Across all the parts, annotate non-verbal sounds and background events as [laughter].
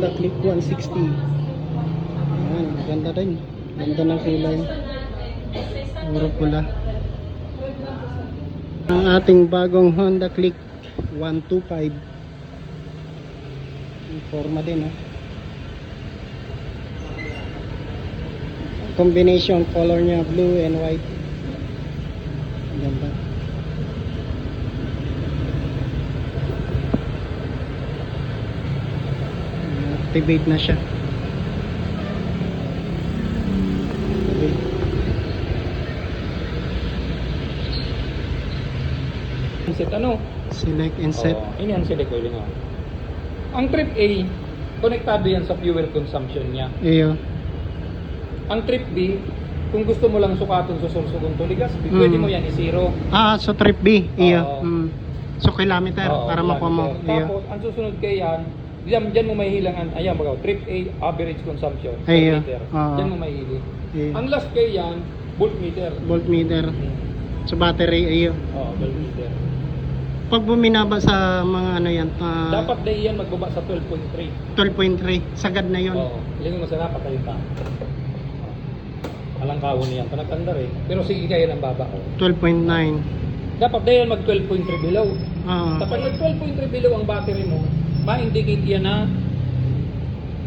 Honda Click 160. Ayan, ganda din. Ganda ng kulay. Puro pula. Ang ating bagong Honda Click 125. Yung Forma din, oh. Combination color niya blue and white. Ganda. Activate na siya. Okay. Set ano? Select and set. Oo, ini ang select oil nga. Ang trip A, konektado yan sa fuel consumption niya. Iyo. Ang trip B, kung gusto mo lang sukaton sa sulsugon tuligas, Mm. pwede mo yan i-zero. Ah, so trip B. Iyo. Oo. Mm. So kilometer Oo, para makuha mo. kilometer. Iyo. Tapos, ang susunod kay yan, diyan, diyan mo mahihilangan, ayan baga, trip A, average consumption per Ayun. liter. Oo. Diyan mo mahihili. Iyo. Ang last kay yan, voltmeter. Voltmeter. Mm. So battery. Iyo. Oo, voltmeter. Pag buminaba sa mga ano yan, ah, Dapat day yan magbaba sa 12.3. 12.3. Sagad na yun. Oo. Lingon mo sa dapat kayo pa. Alang kawon niyan, panaganda rin. Pero sige kayo ng baba ko. 12.9. Dapat dahil mag 12.3 below. Oo. Kapag nag 12.3 below ang battery mo, ma-indicate yan na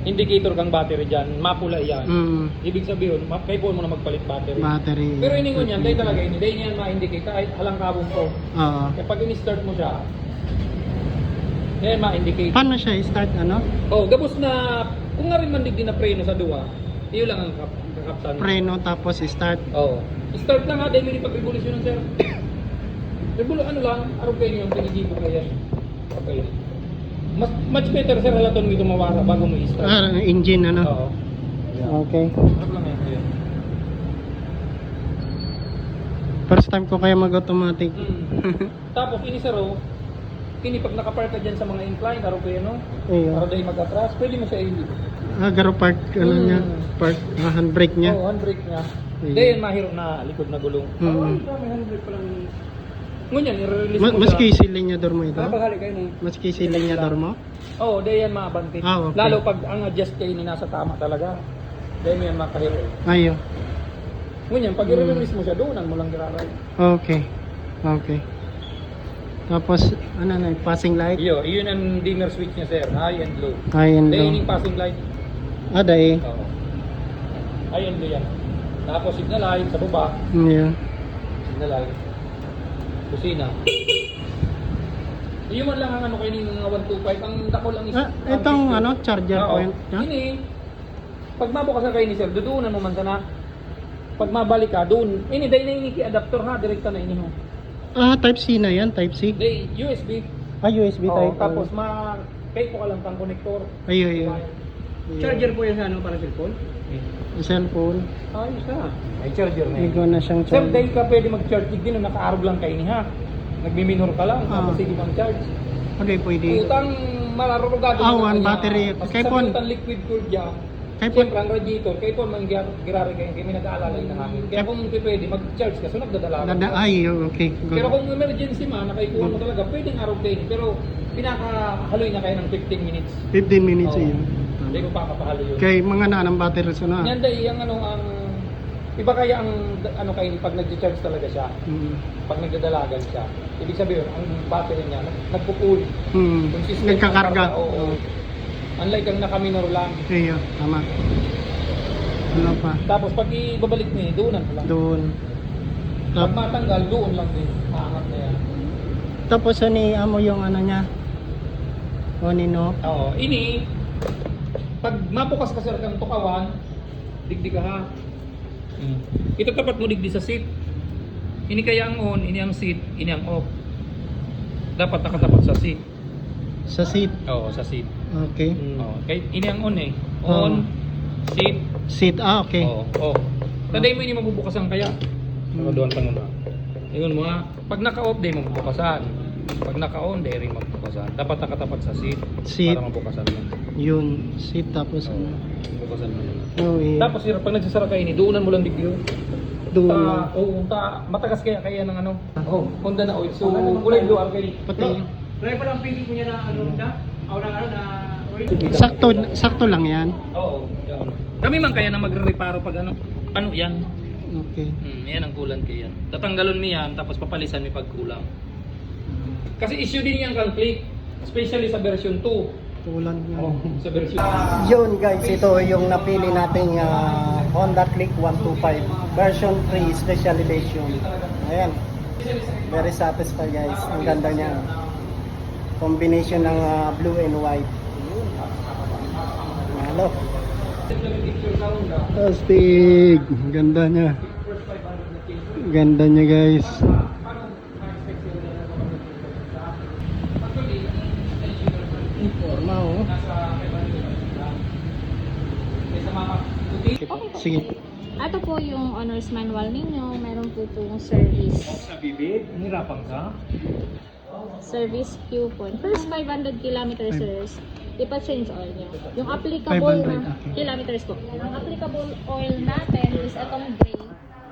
indicator kang battery dyan, mapula yan. Mm. Ibig sabihin, ma- kay mo na magpalit battery. Battery. Pero iningon yan, dahil talaga ini, dahil yan ma-indicate ay halang kabong ko. Oo. Kapag ini-start mo siya, dahil ma-indicate. Paano siya i-start ano? Oh, gabos na, kung nga rin man digdi na preno sa duwa, iyo lang ang kap- kakapsan. Preno tapos start. Oo. Start lang ha, dahil may pag-revolution ng sir. [coughs] Revolu ano lang, araw kayo yung pinigibo kayo. Okay. Mas, much better sir, halaton mo ito mawara bago mo i-start. Ah, engine ano? Oo. Okay. Yan kuya. First time ko kaya mag-automatic. Mm. [laughs] Tapos ini sir oh, ini pag nakapark ka dyan sa mga incline, araw kayo no? Iyo. Para dahil mag-atras, pwede mo siya i- Ah, garo park ano Mm. niya? Park ah, handbrake niya. Oo, handbrake niya. Ayun. Dahil mahiro na likod na gulong. Mm. Oh, handbrake pa lang. Ngunyan, i-release Ma- mo maski siya. siling niya dormo ito? Napaghali kayo ni. Maski siling niya dormo? Oo, oh, dahil yan maabante. Ah, okay. Lalo pag ang adjust kayo ni nasa tama talaga. Dahil mo yan makahiro. Ayo. Ngunyan, pag Mm. i-release mo siya, doonan mo lang giraray. Okay. Okay. Tapos ano na, passing light? Iyo, yun ang dimmer switch niya sir, high and low. High and Dahil low. yung passing light. Ah, dahil. Oo. High and low yan. Tapos signal light sa baba, Yeah. signal light. Kusina. Iyon man lang ang ano kayo ng mga 125. Ang dakol ang Ah, itong ano, charger Oo. point niya? Ini, pag mabukas ka kayo ni sir, duduunan mo man sana. Pag mabalik ka, doon. Ini, dahil na ini adapter ha, direkta na ini ho. Ah, type C na yan, type C. Dahil USB. Ah, USB Oo, type. tapos ma, kay po ka lang pang connector. Ayo, ayo. Charger po yan sa ano, para cellphone? Cellphone. Ayos na. May charger na Ikaw na siyang Sir, charger. dahil ka pwede mag-charge din, nakaarog lang kayo ni ha. Nagmiminor ka lang, Ah. tapos sige pang charge. Okay, pwede. Utang mararugado. Ah, one battery. Kay Kay po. pon- Utang liquid cooled dyan. Kay pon- Siyempre, ang radiator, kay po man girari kayo, kaya may nag-aalala yun ng hangin. Kaya Kay- kung pwede, mag-charge ka, so nagdadala Dada, ay, okay. Good. Pero kung emergency man, nakaikuha mo talaga, pwedeng araw kayo. Pero pinakahaloy na kayo ng 15 minutes. 15 minutes Oo. yun. Hindi ko papapahalo yun. Kay mga na ng battery sa na. Yan dahil yung ano ang iba kaya ang ano kayo pag nag-charge talaga siya, Mm. pag nagdadalagan siya. Ibig sabihin, ang battery niya nag- nagpo-cool. Mm. Nagkakarga. Oo. Unlike ang nakaminor lang. Iyo, tama. Ano pa? Tapos pag ibabalik niya, doon lang. Doon. Pag matanggal, doon lang din. Maangat na yan. tapos ani amo yung ano niya. O nino. Oo. Ini, pag mapukas ka sa kang tukawan, digdi ka ha. Hmm. Ito tapat mo digdi sa seat. Ini kaya ang on, ini ang seat, ini ang off. Dapat nakatapat sa seat. Sa seat. Oo, sa seat. Okay. Oo. Kaya ini ang on eh. On, seat, Seat. Ah, okay. oo, off. Taday mo ini mabubukasan kaya. Hmm. Doon pa muna. Ayun mo ha. Pag naka-off, day mabubukasan. Pag naka-on, day rin mabubukasan. Dapat nakatapat sa seat. Seat. Para mabukasan mo. Yun. Seat tapos ano. mabubukasan mo. Oh, eh. Tapos sir, pag nagsasara kayo ni, doonan mo lang digyo. doon. Ta, oo, ta, matagas kaya kaya ng ano. Oh, Honda na oil. So, kulay blue ang kayo. Pati. Kaya pa lang feeling ko niya na ano aw na ano na Sakto, sakto lang yan. Oo. yan. Kami man kaya na magre-reparo pag ano. Ano yan? Okay. Hmm, yan ang kulang kaya yan. Tatanggalon mo yan, tapos papalisan mo pag kulang. Kasi issue din kang click. Especially sa version 2. Tulan yan. Oh, sa version Yun guys, ito yung napili nating ah, Honda Click 125 version 3 special edition. Ayan. Very satisfied guys. Ang ganda niya. Combination ng ah, blue and white. Hello. Astig. Ang Ganda niya. Ang Ganda niya guys. Sige. Ito po yung owner's manual ninyo. Meron po pong service. Sa bibig, nahirapan ka? Service coupon. First 500 kilometers, sirs, ipa-change oil nyo. Yung applicable 500, na okay. kilometers po. Ang applicable oil natin is itong gray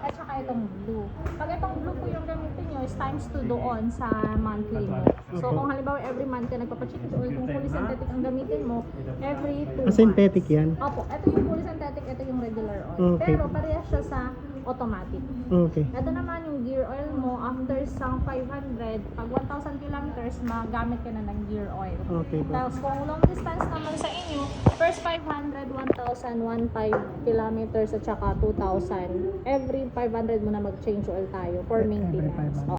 at saka itong blue. Pag itong blue po yung gamitin nyo, is times 2 doon sa monthly mo. So kung halimbawa every month ka nagpapachange oil, kung fully synthetic ang gamitin mo, every 2 Ah, synthetic yan? Opo, ito yung fully synthetic, ito yung regular oil. Okay. Pero parehas siya sa automatic. Okay. Ito naman yung gear oil mo, after sa 500, pag 1,000 kilometers, magamit ka na ng gear oil. Okay po. Tapos kung long distance naman sa inyo, first 500, 1,000, 1,500 kilometers at saka 2,000. Every 500 mo na mag-change oil tayo for maintenance. 500.